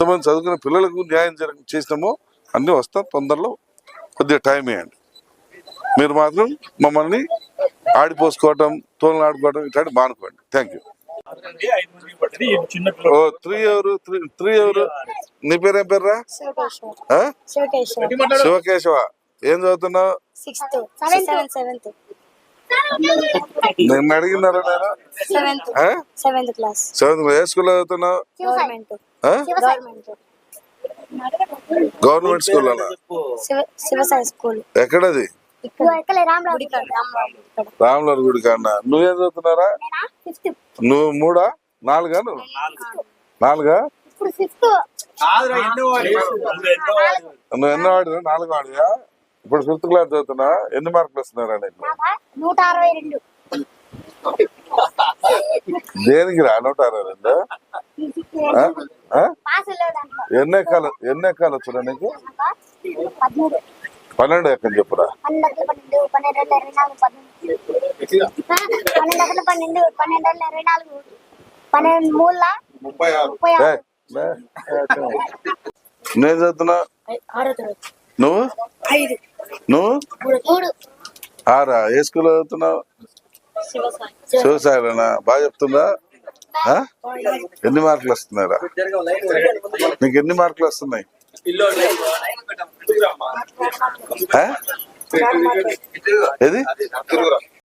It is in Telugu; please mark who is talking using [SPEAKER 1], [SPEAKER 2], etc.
[SPEAKER 1] ఎంతమంది చదువుకునే పిల్లలకు న్యాయం జరగ చేసినామో అన్నీ వస్తాం తొందరలో కొద్దిగా టైం ఇవ్వండి మీరు మాత్రం మమ్మల్ని ఆడిపోసుకోవటం తోలు ఆడుకోవటం ఇట్లాంటి మానుకోండి. థ్యాంక్ యూ ఓ త్రీ ఎవరు? త్రీ త్రీ ఎవరు? నీ పేరేం పేర్రా? శివకేశవ. ఏం చదువుతున్నావు? నిన్ను అడిగినారా నేను
[SPEAKER 2] సెవెంత్ క్లాస్
[SPEAKER 1] సెవెంత్ ఏ స్కూల్లో చదువుతున్నావు?
[SPEAKER 2] గవర్నమెంట్
[SPEAKER 1] ఆ?
[SPEAKER 2] గవర్నమెంట్
[SPEAKER 1] గవర్నమెంట్ స్కూల్ ఎక్కడది? రాములవారి గుడి కన్నా నువ్వేం చదువుతున్నారా?
[SPEAKER 2] ఫిఫ్త్.
[SPEAKER 1] నువ్వు మూడా? నాలుగా నువ్వు? నాలుగా.
[SPEAKER 3] ఎన్నో వాడు. వాడు.
[SPEAKER 1] నువ్వు ఎన్నో వాడివా? నాలుగు వాడివా? ఇప్పుడు ఫిఫ్త్ క్లాస్ చదువుతున్నా. ఎన్ని మార్కులు వస్తున్నారా నీకు?
[SPEAKER 2] నూట అరవై రెండు.
[SPEAKER 1] దేనికి రా? నూట అరవై రెండు? ఎన్ని ఎక్కాలు ఎన్ని ఎక్కాలు వచ్చురా నీకు? పన్నెండు ఎక్కని చెప్పురా. నేను చదువుతున్నా? నువ్వు? నువ్వు? ఆరా ఏ స్కూల్లో చదువుతున్నావు?
[SPEAKER 2] శివసాయి.
[SPEAKER 1] శివసాయినా బాగా చెప్తుందా? ఎన్ని మార్కులు వస్తున్నారా నీకు ఎన్ని మార్కులు వస్తున్నాయి? ఏది?